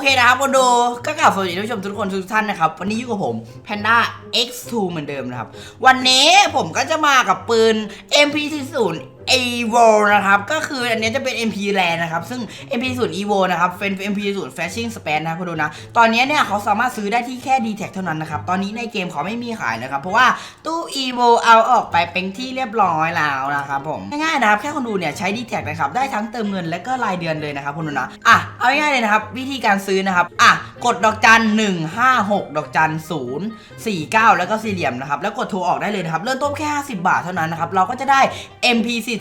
เคนะครับคนดูก็กลับสวัสดีท่านผู้ชมทุกคนทุกท่านนะครับ วันนี้อยู่กับผม Panda X2 เหมือนเดิมนะครับ วันนี้ผมก็จะมากับปืน MP40 Evo นะครับ ก็คืออันนี้จะเป็น MP l a n นะครับ ซึ่ง MP40 Evo นะครับ เป็น MP40 Flashing Span นะครับคุณดูนะ ตอนนี้เนี่ยเขาสามารถซื้อได้ที่แค่ d t แทเท่านั้นนะครับ ตอนนี้ในเกมเขาไม่มีขายนะครับ เพราะว่าตู้ Evo เอาออกไปเป็นที่เรียบร้อยแล้วนะครับผม ง่ายๆนะครับ แค่คนดูเนี่ยใช้ d t แทนะครับ ได้ทั้งเติมเงินและก็รายเดือนเลยนะครับคุณดูนะ อะ เอาง่ายๆเลยนะครับ วิธีการซื้อนะครับ อะ กดดอกจัน156 ดอกจัน0 49 แล้วก็สี่เหลี่ยมนะครับ แล้วกดโทรออกได้เลยนะครับ เริ่มต้นแค่ 50 บาทเท่านั้นนะครับ เราก็จะได้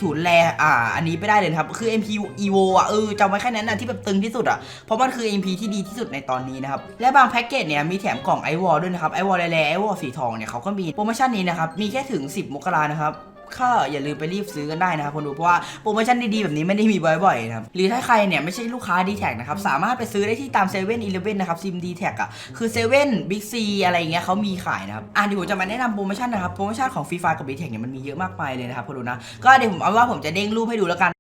ถูนแลอ่าอันนี้ไปได้เลยครับคือ MP Evo อะเออจำไว้แค่นั้นนะที่แบบตึงที่สุดอะเพราะมันคือ MP ที่ดีที่สุดในตอนนี้นะครับและบางแพ็กเกจเนี่ยมีแถมกล่องไอวอลด้วยนะครับไอวอลแร่ไอวอลสีทองเนี่ยเขาก็มีโปรโมชั่นนี้นะครับมีแค่ถึง 10 มกรานะครับ ก็อย่าลืมไปรีบซื้อกันได้นะครับคนดูเพราะว่าโปรโมชั่นดีๆแบบนี้ไม่ได้มีบ่อยๆนะครับหรือถ้าใครเนี่ยไม่ใช่ลูกค้าดีแท็นะครับสามารถไปซื้อได้ที่ตามเซเว่นอีเลฟเว่นนะครับซิมดีแท็กอะคือเซเว่นบิ๊กซีอะไรอย่างเงี้ยเขามีขายนะครับอะเดี๋ยวผมจะมาแนะนำโปรโมชั่นนะครับโปรโมชั่นของฟรีไฟกับดีแท็กเนี่ยมันมีเยอะมากมายเลยนะครับคนดูนะก็เดี๋ยวผมเอาว่าผมจะเด้งรูปให้ดูแล้วกัน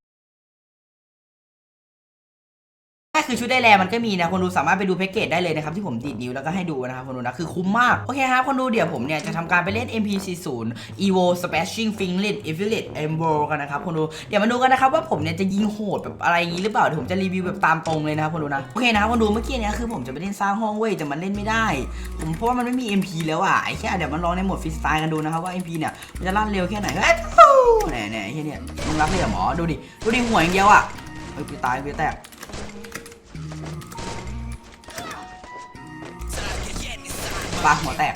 คือชุดได้แลมันก็มีนะคนดูสามารถไปดูแพ็กเกจได้เลยนะครับที่ผมดีดนิ้วแล้วก็ให้ดูนะครับคนดูนะคือคุ้มมาก โอเคครับคนดูเดี๋ยวผมเนี่ยจะทำการไปเล่น MP40 Evo Smashing Finglet Affiliate e m b o กันนะครับคนดูเดี๋ยวมาดูกันนะครับว่าผมเนี่ยจะยิงโหดแบบอะไรอย่างนี้หรือเปล่าเดี๋ยวผมจะรีวิวแบบตามตรงเลยนะครับคนดูนะโอเคนะครับคนดูเมื่อกี้เนี่ยคือผมจะไปเล่นสร้างห้องเว้ยแต่มันเล่นไม่ได้ ผมเพราะว่ามันไม่มี MP แล้วอะไอ้แค่เดี๋ยวมันลองในโหมดฟรีสไตล์กันดูนะครับว่า MP เนี่ยมันจะลั่นเร็วแค่ไหนเฮ้ยฟูแหน่แหน่ไอ้เหี้ยเนี่ยมึงรับเลยเหรอหมอดูดิดูดิหัวอย่างเดียวอะเฮ้ยกูตายกูแตก ปลาหัวแตก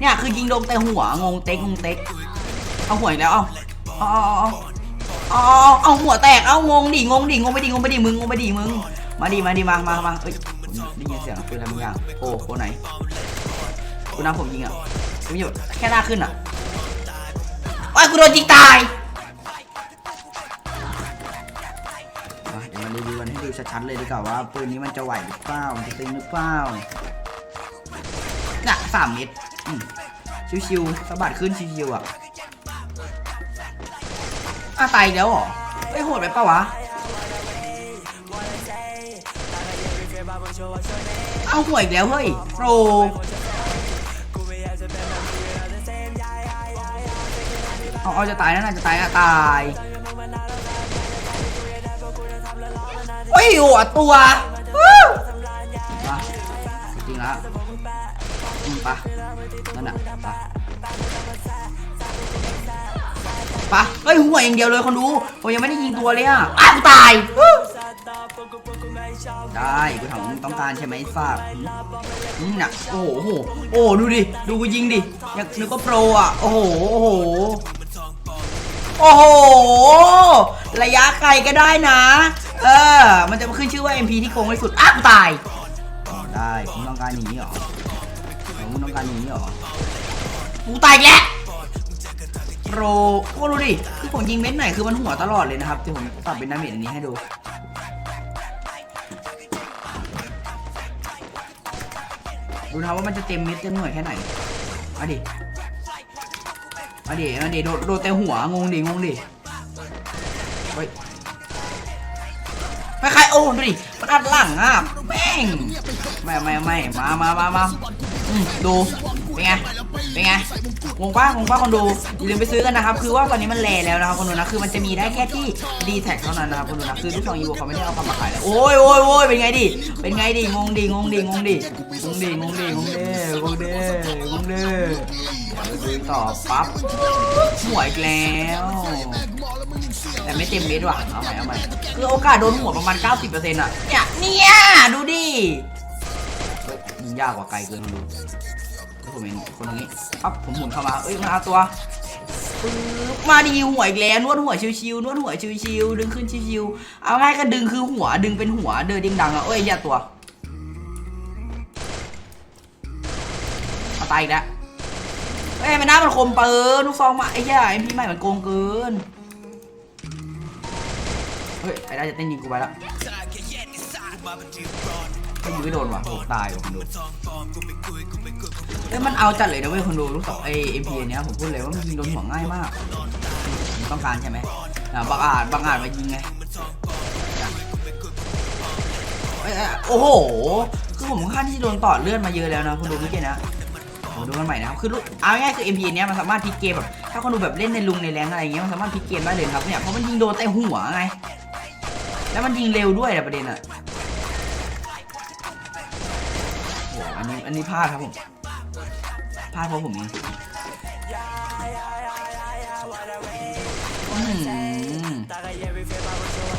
เนี่ยคือยิงโดนแต่หัวงงเต็กงงเต็กเอาหัวอีกแล้วเอาเอาเอาเอาเอาเอาหัวแตกเอางงดิงงดิงงไปดิงงไปดิมึงงงไปดิมึง มาดิมาดิมามามาเอ้ยได้ยินเสียงปืนอะไรบางอย่างโอ้โหไหนกูน้ำผมยิงอะไม่หยุดแค่หน้าขึ้นอะโอ้ยกูโดนยิงตายเดี๋ยวมารีวิวกันให้ดูชัดๆเลยดีกว่าว่าปืนนี้มันจะไหวหรือเปล่ามันจะตึงหรือเปล่า น่ะสามเม็ดชิวๆสะบัดขึ้นชิวๆอะอาตายแล้วเหรอเฮ้ยโหดไปปะวะ เอาหัวอีกแล้วเฮ้ยโปรเอาเอาจะตายนั่นน่ะจะตายอะตายเฮ้ยโอ้อัดตัวจริงล้ว อืมปะนั่นน่ะปะปะเฮ้ยหัวอย่างเดียวเลยคนดูผมยังไม่ได้ยิงตัวเลยอะอ้าวกูตายได้กูถามว่ามึงต้องการใช่ไหมฝากอืมน่ะโอ้โหโอ้โหโอ้ดูดิดูกูยิงดิอยากนึกว่าโปรอะโอ้โหโอ้โหโอ้โห ระยะไกลก็ได้นะ เออ มันจะขึ้นชื่อว่า MP ที่โกงที่สุดอ้าวตาย ได้คุณต้องการอย่างนี้เหรอ มึงต้องการอย่างนี้เหรอกูตายอีกแล้วโปรโอ้ดูดิที่ผมยิงเม็ดไหนคือมันหัวตลอดเลยนะครับที่ผมปรับเป็นดาเมจอันนี้ให้ดูดูนะว่ามันจะเต็มเม็ดเต็มหน่วยแค่ไหนมาดิมาดิมาดิโดนโดนแต่หัวงงดิงงดิเฮ้ยใครๆโอ้ดูดิมันอัดหลังอะแม่งไม่ไม่ไม่มามามามา ดู เป็นไง เป็นไงงงป้างงป้าคนดู อย่าลืมไปซื้อกันนะครับ คือว่าตอนนี้มันแลแล้วนะครับคนดูนะ คือมันจะมีได้แค่ที่ดีแท็กเท่านั้นนะครับคนดูนะ คือทุกทองยูเขาไม่ได้เอาความมาขายแล้ว โอ้ยโอ้ยโอ้ยเป็นไงดิ เป็นไงดิ งงดิ งงดิ งงดิ งงดิ งงดิ งงเด้งงเด้งงเด้ซื้อต่อปั๊บหวยอีกแล้ว แต่ไม่เต็มเม็ดว่ะเอาใหม่เอาใหม่ คือโอกาสโดนหัวประมาณ 90%อะ เนี่ย เนี่ย ดูดิ ยิงยากกว่าไกลเกินดูผมเห็นคนตรงนี้ปั๊บผมหมุนเข้ามาเอ้ยมันเอาตัวปึ๊บมาดีหัวอีกแล้วนวดหัวชิวๆนวดหัวชิวๆดึงขึ้นชิวๆเอาง่ายก็ดึงคือหัวดึงเป็นหัวเดินดิงดังอะเอ้ยอย่าตัวเอาตายอีกแล้วเอ้ยมันหน้ามันคมเปิดลูกซองมาไอ้เหี้ยไอพี่ใหม่มันโกงเกินเฮ้ยไอ้ได้จะเต้นยิงกูไปแล้ว ไม่ยิงไม่โดนว่ะโหตายว่ะคนดูเอ้ยมันเอาจัดเลยนะเว้ยคนดูลูกศรไอเอ็มพีเนี้ยผมพูดเลยว่ามันยิงโดนหัวง่ายมากมึงต้องการใช่ไหมอ่าบางอาจบางอาจมายิงไงเอ้ยอ้ยเอ้ยโอ้โห คือผมค่อนข้างที่จะโดนต่อเลื่อนมาเยอะแล้วนะคุณดูเมื่อกี้นะผมดูมันใหม่นะครับ คือรู้เอาง่ายๆคือ MP เนี้ยมันสามารถพลิกเกมแบบ ถ้าคนดูแบบเล่นในลุงในแรงอะไรอย่างเงี้ยมันสามารถพลิกเกมได้เลยนะครับเนี่ย เพราะมันยิงโดนแต่หัวไง แล้วมันยิงเร็วด้วยอะประเด็นอะ อันนี้อันนี้พลาดครับผมพลาดเพราะผมเอง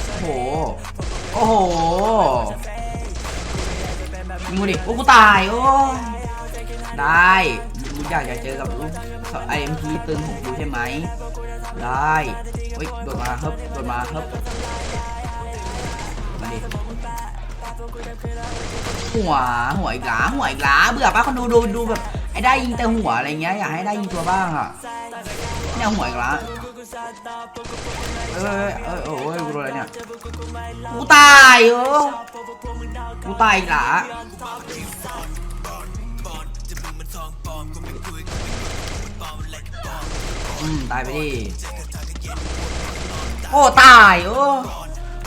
โอ้โห โอ้โหยิงกูดิ โอ้กูตาย โอ้ ได้มึงอยากจะเจอกับลูกไอเอ็มพีตึงของกูใช่ไหม ได้เฮ้ย โดดมาครับ โดดมาครับ หัวหัวอีกหลาหัวอีกหลาเบื่อปะคนดูดูดูแบบไอ้ได้ยิงแต่หัวอะไรเงี้ยอยากให้ได้ยิงตัวบ้างอะเนี่ยหัวอีกหลาเอ้ยเอ้ยเอ้ยโอ้ยกูโดนอะไรเนี่ยกูตายเออกูตายอีกหลาอืมตายไปดิโอ้ตายโอ้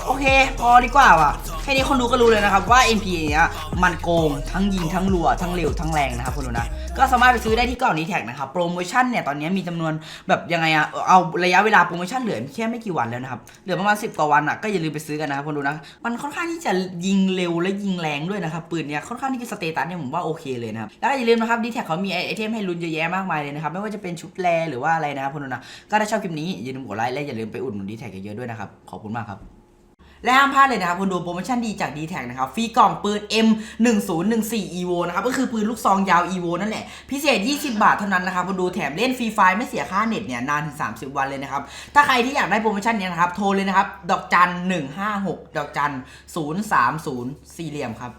โอเค พอดีกว่าว่ะแค่นี้คนดูก็รู้เลยนะครับว่า MP เนี้ยมันโกงทั้งยิงทั้งรัวทั้งเร็วทั้งแรงนะครับคนดูนะก็สามารถไปซื้อได้ที่กล่องนี้แท็กนะครับโปรโมชั่นเนี่ยตอนนี้มีจำนวนแบบยังไงอะเอาระยะเวลาโปรโมชั่นเหลือแค่ไม่กี่วันแล้วนะครับเหลือประมาณ10กว่าวันอะก็อย่าลืมไปซื้อกันนะครับคนดูนะมันค่อนข้างที่จะยิงเร็วและยิงแรงด้วยนะครับปืนเนี้ยค่อนข้างที่จะสเตตัสเนี่ยผมว่าโอเคเลยนะครับแล้วก็อย่าลืมนะครับดีแท็กเขามีไอเทมให้ลุ้นเยอะแยะมากมายเลยนะครับไม่ว่าจะเป็นชุดแรหรือว่าอะไรนะครับคนดูนะก็ถ้าชอบคลิปนี้อย่าลืมกดไลค์และอย่าลืมไปอุดหนุนดีแท็กเยอะๆด้วยนะครับขอบคุณมากครับ และห้ามพลาดเลยนะครับคุณดูโปรโมชั่นดีจาก d t แทนะครับฟรีกล่องปืน M1014 EVO นะครับก็คือปืนลูกซองยาว EVO นั่นแหละ พิเศษ 20 บาทเท่านั้นนะครับคุณดูแถมเล่นฟรีไฟล์ไม่เสียค่าเน็ตเนี่ยนานถึง 30 วันเลยนะครับถ้าใครที่อยากได้โปรโมชั่นนี้นะครับโทรเลยนะครับดอกจัน156 ดอกจัน030สี่เหลี่ยมครับ